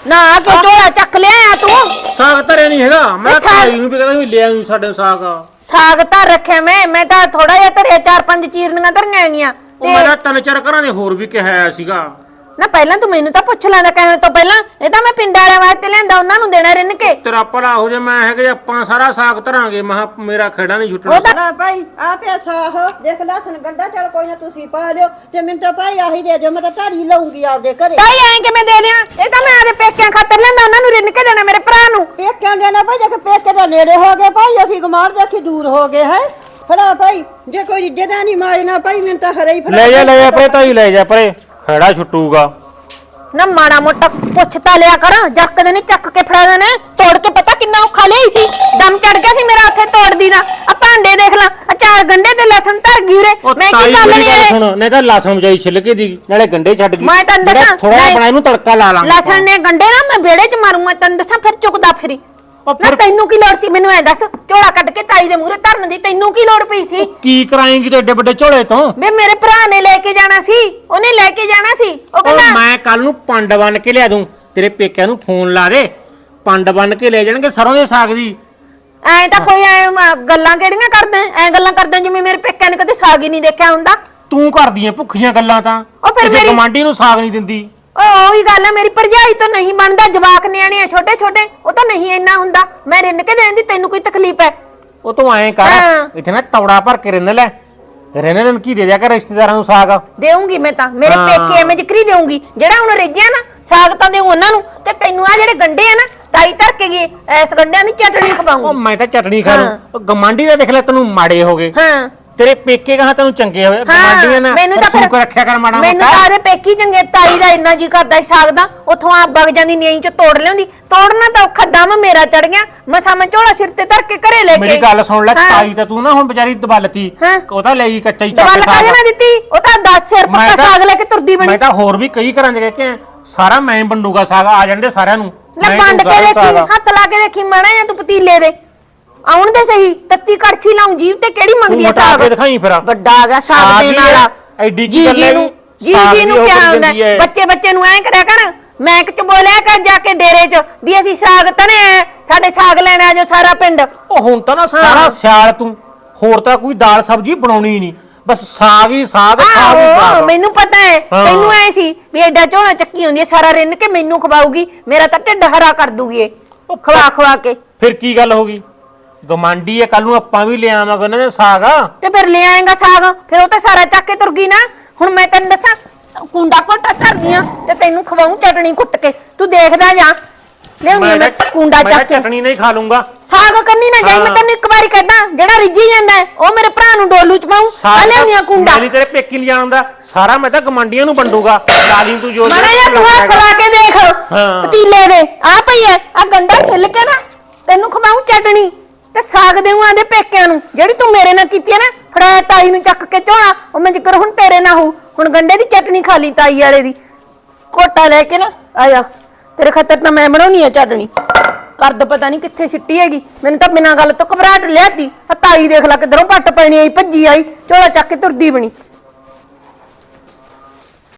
ਨਾ ਆ। ਕੇ ਝੋਲਾ ਚੱਕ ਲਿਆ ਆ ਤੂੰ? ਸਾਗ ਧਰਿਆ ਨਹੀਂ ਹੈਗਾ। ਮੈਂ ਸਾਗ- ਖਾਈ ਨੂੰ ਵੀ ਕਹਿੰਦਾ ਵੀ ਲਿਆ ਨੂੰ ਸਾਡੇ ਸਾਗ। ਸਾਗ ਧਰ ਰੱਖਿਆ ਮੈਂ ਮੈਂ ਤਾਂ ਥੋੜਾ ਜਿਹਾ ਧਰਿਆ ਚਾਰ ਪੰਜ ਚੀਰਨੀਆਂ ਧਰੀਆਂ ਹੈਗੀਆਂ। ਉਹ ਮੈਂ ਤਾਂ ਤਿੰਨ ਚਾਰ ਘਰਾਂ ਦੇ ਹੋਰ ਵੀ ਕਿਹਾ ਸੀਗਾ। ਨਾ ਪਹਿਲਾਂ ਤੂੰ ਮੈਨੂੰ ਤਾਂ ਪੁੱਛ ਲੈਂਦਾ ਕਹਿਣ ਤੋਂ ਪਹਿਲਾਂ। ਇਹ ਤਾਂ ਮੈਂ ਪਿੰਡ ਵਾਲਿਆਂ ਵਾਸਤੇ ਲਿਆਂਦਾ ਉਹਨਾਂ ਨੂੰ ਦੇਣਾ ਰਿੰਨ ਕੇ। ਤੇਰਾ ਭਲਾ ਹੋ ਜੇ ਮੈਂ ਹੈਗੇ ਆਪਾਂ ਸਾਰਾ ਸਾਗ ਧਰਾਂਗੇ। ਮਹਾ ਮੇਰਾ ਖੇੜਾ ਨਹੀਂ ਛੁੱਟਣਾ। ਉਹ ਤਾਂ ਨਾ ਭਾਈ ਆ ਪਿਆ ਸਾਹ ਦੇਖ ਲਸਣ ਗੰਡਾ ਚੱਲ ਕੋਈ ਨਾ ਤੁਸੀਂ ਪਾ ਲਿਓ। ਤੇ ਮੈਨੂੰ ਤਾਂ ਭਾਈ ਆਹੀ ਦੇ ਦਿਓ ਮੈਂ ਤਾਂ ਧਾਰੀ ਲਊਂਗੀ ਆਪਦੇ ਘਰੇ। ਤਾਈ ਐਂ ਕਿਵੇਂ ਦੇ ਦਿਆਂ? ਇਹ ਤਾਂ ਮੈਂ ਆਦੇ ਪੇਕਿਆਂ ਖਾਤਰ ਲਿਆਂਦਾ ਉਹਨਾਂ ਨੂੰ ਰਿੰਨ ਕੇ ਦੇਣਾ ਮੇਰੇ ਭਰਾ ਨੂੰ। ਪੇਕਿਆਂ ਦੇ ਨਾ ਭਾਈ ਜੇ ਕਿ ਪੇਕੇ ਦਾ ਨੇੜੇ ਹੋ ਗਏ ਭਾਈ ਅਸੀਂ ਗੁਮਾਰ ਦੇਖੀ ਦੂਰ ਹੋ ਗਏ ਹੈ। ਫੜਾ ਭਾਈ ਜੇ ਕੋਈ ਰਿੱਜਦਾ ਨਹੀਂ ਮਾਜਣਾ ਭਾਈ ਮੈਨੂੰ ਤਾਂ ਹਰੇ ਹੀ ਫੜਾ ਲੈ ਜਾ ਲੈ ਜਾ ਪਰੇ ਤਾਈ ਲੈ ਜਾ ਪਰੇ। ਖੇੜਾ ਛੁੱਟੂਗਾ। ਨਾ ਮਾੜਾ ਮੋਟਾ ਪੁੱਛ ਤਾਂ ਲਿਆ ਕਰ ਜੱਕ ਦੇ ਨੇ ਚੱਕ ਕੇ ਫੜਾ ਦੇਣਾ ਤੋੜ ਕੇ ਪਤਾ ਕਿੰਨਾ ਔਖਾ ਲਿਆਈ ਸੀ। ਦਮ ਚੜ ਗਿਆ ਸੀ ਮੇਰਾ ਉੱਥੇ ਤੋੜਦੀ ਦਾ। ਆ ਭਾਂਡੇ ਦੇਖ ਲਾ ਆ ਚਾਰ ਗੰਡੇ ਤੇ ਲਸਣ ਧਰ ਗਈ ਉਰੇ। ਉਹ ਮੈਂ ਤਾਈ ਕੀ ਮੇਰੀ ਲੈਣੀ ਗੱਲ ਇਹ? ਸੁਣ ਨਹੀਂ ਤਾਂ ਲਸਣ ਬਜਾਈ ਛਿਲਕੇ ਦੀ ਨਾਲੇ ਗੰਡੇ ਛੱਡ ਗਈ। ਮੈਂ ਤੈਨੂੰ ਦੱਸਾਂ ਥੋੜਾ ਨਹੀਂ। ਬਣਾ ਇਹਨੂੰ ਤੜਕਾ ਲਾ ਲਾਂਗੇ ਲਸਣ ਨੇ ਗੰਡੇ ਨਾ ਮੈਂ ਵਿਹੜੇ 'ਚ ਮਾਰੂੰਗਾ ਤੈਨੂੰ ਦੱਸਾਂ ਫਿਰ ਚੁੱਕਦਾ ਫਿਰੀ। ਉਹ ਨਾ ਫਿਰ- ਤੈਨੂੰ ਕੀ ਲੋੜ ਸੀ? ਮੈਨੂੰ ਐ ਦੱਸ ਝੋਲਾ ਕੱਢ ਕੇ ਤਾਈ ਦੇ ਮੂਹਰੇ ਧਰਨ ਦੀ ਤੈਨੂੰ ਕੀ ਲੋੜ ਪਈ ਸੀ? ਕੀ ਕਰਾਏਂਗੀ ਤੇ ਏਡੇ ਵੱਡੇ ਝੋਲੇ ਤੋਂ? ਵੇ ਮੇਰੇ ਭਰਾ ਨੇ ਲੈ ਕੇ ਜਾਣਾ ਸੀ ਉਹਨੇ ਲੈ ਕੇ ਜਾਣਾ ਸੀ। ਉਹ ਉਹ ਕਹਿੰਦਾ ਮੈਂ ਕੱਲ ਨੂੰ ਪੰਡ ਬਣ ਕੇ ਲਿਆ ਦੂੰ ਤੇਰੇ ਪੇਕਿਆਂ ਨੂੰ ਫੋਨ ਲਾ ਦੇ। ਪੰਡ ਬਣ ਕੇ ਲੈ ਜਾਣਗੇ ਸਰੋਂ ਦੇ ਸਾਗ ਦੀ। ਐ ਤਾਂ ਕੋਈ ਐ ਗੱਲਾਂ ਕਿਹੜੀਆਂ ਕਰਦੇ? ਐ ਗੱਲਾਂ ਕਰਦੇ ਜਿਵੇਂ ਮੇਰੇ ਪੇਕਿਆਂ ਨੇ ਕਦੇ ਸਾਗ ਹੀ ਨਹੀਂ ਦੇਖਿਆ ਹੁੰਦਾ। ਤੂੰ ਕਰਦੀ ਐ ਭੁੱਖੀਆਂ ਗੱਲਾਂ ਤਾਂ। ਉਹ ਫਿਰ ਕਿਸੇ ਮੇਰੀ- ਕਮਾਂਡੀ ਨੂੰ ਸਾਗ ਨਹੀਂ ਦਿੰਦੀ। ਓਏ ਉਹੀ ਗੱਲ ਹੈ ਮੇਰੀ ਭਰਜਾਈ ਤੋਂ ਨਹੀਂ ਬਣਦਾ ਜਵਾਕ ਨਿਆਣੇ ਆ ਛੋਟੇ ਛੋਟੇ ਉਹ ਤਾਂ ਨਹੀਂ ਇੰਨਾ ਹੁੰਦਾ। ਮੈਂ ਰਿੰਨ ਕੇ ਦੇਣ ਦੀ ਤੈਨੂੰ ਕੋਈ ਤਕਲੀਫ ਹੈ? ਉਹ ਤੂੰ ਐਂ ਕਰ। ਇੱਥੇ ਨਾ ਤੌੜਾ ਭਰ ਕੇ ਰਿੰਨ ਲੈ। ਰਿੰਨ ਰਿੰਨ ਕੀ ਦੇ ਦਿਆ ਕਰ ਰਿਸ਼ਤੇਦਾਰਾਂ ਨੂੰ ਸਾਗ? ਦੇਉਂਗੀ ਮੈਂ ਤਾਂ ਮੇਰੇ ਹਾਂ। ਪੇਕੇ ਐਵੇਂ ਜ਼ਿਕਰੀ ਦੇਉਂਗੀ ਜਿਹੜਾ ਹੁਣ ਰਿੱਝਿਆ ਨਾ ਸਾਗ ਤਾਂ ਦੇ ਉਹਨਾਂ ਨੂੰ ਤੇ ਤੈਨੂੰ ਆ ਜਿਹੜੇ ਗੰਡੇ ਆ ਨਾ ਤਾਈ ਧਰ ਕੇ ਗਏ ਐਸ ਗੰਡਿਆਂ ਦੀ ਚਟਣੀ ਉਹ ਖਵਾਉਂਗੀ ਮੈਂ ਤਾਂ ਚਟਣੀ ਖਾ ਲੂੰ। ਹਾਂ। ਉਹ ਗਮਾਂਡੀ ਦਾ ਦੇਖ ਲੈ ਤੈਨੂੰ ਮਾੜੇ ਹੋ ਗਏ। ਹਾਂ। ਤੇਰੇ ਪੇਕੇ ਕਹਾ ਤੈਨੂੰ ਚੰਗੇ ਹੋਏ ਗਮਾਂਡੀਆਂ ਨਾ ਮੈਨੂੰ ਤਾਂ ਰਸੂਕ ਰੱਖਿਆ ਕਰ ਮਾੜਾ ਮੈਨੂੰ ਤਾਂ ਆਦੇ ਪੇਕੀ ਚੰਗੇ ਤਾਈ ਦਾ ਇੰਨਾ ਜੀ ਕਰਦਾ ਸੀ ਸਾਗ ਦਾ। ਉਥੋਂ ਆ ਵਗ ਜਾਂਦੀ ਨਿਆਈ ਚ ਤੋੜ ਲਿਆਉਂਦੀ। ਤੋੜਨਾ ਤਾਂ ਔਖਾ ਦਮ ਮੇਰਾ ਚੜ ਗਿਆ। ਮਸਾ ਮੈਂ ਝੋਲਾ ਸਿਰ ਤੇ ਧਰ ਕੇ ਘਰੇ ਲੈ ਕੇ ਮੇਰੀ ਗੱਲ ਸੁਣ ਲੈ ਹਾਂ। ਤਾਈ ਤਾਂ ਤੂੰ ਨਾ ਹੁਣ ਵਿਚਾਰੀ ਦਬਲਤੀ ਹਾਂ। ਉਹ ਤਾਂ ਲੈ ਗਈ ਕੱਚਾ ਹੀ ਚੱਕ ਸਾਗ। ਮੈਂ ਦਿੱਤੀ? ਉਹ ਤਾਂ 10 ਸਿਰ ਪੱਕਾ ਸਾਗ ਲੈ ਕੇ ਤੁਰਦੀ ਬਣੀ। ਮੈਂ ਤਾਂ ਹੋਰ ਵੀ ਕਈ ਘਰਾਂ 'ਚ ਕਹਿ ਕੇ ਸਾਰਾ ਮੈਂ ਵੰਡੂਗਾ ਸਾਗ ਆ ਜਾਂਦੇ ਸਾਰਿਆਂ ਨੂੰ। ਲੈ ਪੰਡ ਕੇ ਦੇਖੀ। ਹੱਥ ਲਾ ਕੇ ਦੇਖੀ ਮਾੜਾ ਜਾਂ ਤੂੰ ਪਤੀਲੇ ਦੇ। ਆਉਣ ਦੇ ਸਹੀ ਤੱਤੀ ਕੜਛੀ ਲਾਉਂ ਜੀਵ ਤੇ ਕਿਹੜੀ ਮੰਗਦੀ ਆ ਮਟਾ ਸਾਗ? ਕੇ ਦਿਖਾਈ ਫਿਰ। ਵੱਡਾ ਆ ਗਿਆ ਸਾਗ ਵਾਲਾ ਆ, ਐਡੀ ਕੀ ਜੀ ਗੱਲ ਜੀ ਵੀ ਜੀ ਜੀ ਨੂੰ ਕਰੀ ਹੁੰਦਾ। ਬੱਚੇ ਬੱਚੇ ਨੂੰ ਐਂ ਕਰਿਆ ਕਰ ਮੈਂ ਕਿ ਚ ਬੋਲਿਆ ਕਰ ਜਾ ਕੇ ਡੇਰੇ ਚ ਵੀ ਅਸੀਂ ਸਾਗ ਤਨੇ ਸਾਡੇ ਸਾਗ ਲੈਣ ਆ ਜਾਓ ਸਾਰਾ ਪਿੰਡ। ਉਹ ਹੁਣ ਤਾਂ ਨਾ ਸਾਰਾ ਸਿਆਲ ਤੂੰ ਹੋਰ ਤਾਂ ਕੋਈ ਦਾਲ ਸਬਜ਼ੀ ਬਣਾਉਣੀ ਨਹੀਂ। ਬਸ ਸਾਗ ਹੀ ਸਾਗ ਸਾਗ ਹੀ ਆਹੋ ਸਾਗ। ਮੈਨੂੰ ਪਤਾ ਹੈ। ਤੈਨੂੰ ਐ ਸੀ ਵੀ ਐਡਾ ਝੋਲਾ ਚੱਕੀ ਹੁੰਦੀ ਹੈ ਸਾਰਾ ਰਿੰਨ ਕੇ ਮੈਨੂੰ ਖਵਾਉਗੀ ਮੇਰਾ ਤਾਂ ਢਿੱਡ ਹਰਾ ਕਰ ਦੂਗੀ ਇਹ। ਉਹ ਖਵਾ ਖਵਾ ਕੇ। ਫਿਰ ਕੀ ਗੱਲ ਹੋ ਗਈ? ਗਮਾਂਡੀ ਹੈ ਕੱਲ ਨੂੰ ਆਪਾਂ ਵੀ ਲਿਆਵਾਂਗੇ ਉਹਨਾਂ ਦੇ ਸਾਗ। ਤੇ ਫਿਰ ਲੈ ਆਏਗਾ ਸਾਗ। ਫਿਰ ਉਹ ਤਾਂ ਸਾਰਾ ਚੱਕ ਕੇ ਤੁਰ ਗਈ ਨਾ। ਹੁਣ ਮੈਂ ਤੈਨੂੰ ਦੱਸਾਂ ਕੁੰਡਾ ਕੋਟਾ ਧਰਦੀਆਂ ਤੇ ਤੈਨੂੰ ਖਵਾਉਂ ਚਟਣੀ ਕੁੱਟ ਕੇ। ਤੂੰ ਦੇਖਦਾ ਜਾ। ਲਿਆਉਣੀ ਆ ਮੈਂ ਤਾਂ- ਕੁੰਡਾ ਮੈਂ ਤਾਂ ਚੱਕ ਕੇ। ਚਟਣੀ ਨਹੀਂ ਖਾ ਲੂੰਗਾ। ਸਾਗ ਕੰਨੀ ਨਾ ਜਾਈ ਮੈਂ ਹਾਂ। ਤੈਨੂੰ ਇੱਕ ਵਾਰੀ ਕਹਿੰਦਾ ਜਿਹੜਾ ਰਿੱਝੀ ਜਾਂਦਾ ਹੈ, ਉਹ ਮੇਰੇ ਭਰਾ ਨੂੰ ਡੋਲੂ ਚ ਪਾਉਂ ਆ ਲਿਆਉਣੀ ਆ ਕੁੰਡਾ। ਮੈਂ ਨਹੀਂ ਤੇਰੇ ਪੇਕੀ ਨਹੀਂ ਜਾਣਦਾ ਸਾਰਾ ਮੈਂ ਤਾਂ ਗਮੰਡੀਆਂ ਨੂੰ ਵੰਡੂਗਾ। ਲਾਲੀ ਤੂੰ ਜੋ ਮਾੜਾ ਜਿਹਾ ਤੂੰ ਲਾ ਕੇ ਦੇਖ। ਹਾਂ। ਪਤੀਲੇ ਦੇ। ਆ ਪਈ ਐ ਆ ਗੰਡਾ ਛਿੱਲ ਕੇ ਨਾ ਤੈਨੂੰ ਖਵਾਉਂ ਚਟਣੀ। ਤੇ ਸਾਗ ਦੇਉਂ ਆਦੇ ਪੇਕਿਆਂ ਨੂੰ। ਜਿਹੜੀ ਤੂੰ ਮੇਰੇ ਨਾਲ ਕੀਤੀ ਐ ਨਾ, ਫੜਾ ਤਾਈ ਨੂੰ ਚੱਕ ਕੇ ਝੋਲਾ, ਉਹ ਮੈਂ ਜ਼ਿਕਰ ਹੁਣ ਤੇਰੇ ਨਾਲ ਹੋ ਹੁਣ ਗੰਡੇ ਦੀ ਚਟਣੀ ਖਾ ਲਈ ਤਾਈ ਵਾਲੇ ਦੀ। ਕੋਟਾ ਲੈ ਕੇ ਨਾ, ਆਇਆ। ਤੇਰੇ ਖਾਤਰ ਤਾਂ ਮੈਂ ਬਣਾਉਣੀ ਆ ਚਟਣੀ ਕਰਦ ਪਤਾ ਨਹੀਂ ਕਿੱਥੇ ਸਿੱਟੀ ਹੈਗੀ। ਮੈਨੂੰ ਤਾਂ ਬਿਨਾਂ ਗੱਲ ਤੋਂ ਘਬਰਾਹਟ ਲਿਆਤੀ। ਆ ਤਾਈ ਦੇਖ ਲੈ ਕਿਧਰੋਂ ਪੱਟ ਪੈਣੀ ਆਈ, ਭੱਜੀ ਆਈ। ਝੋਲਾ ਚੱਕ ਕੇ ਤੁਰਦੀ ਬਣੀ।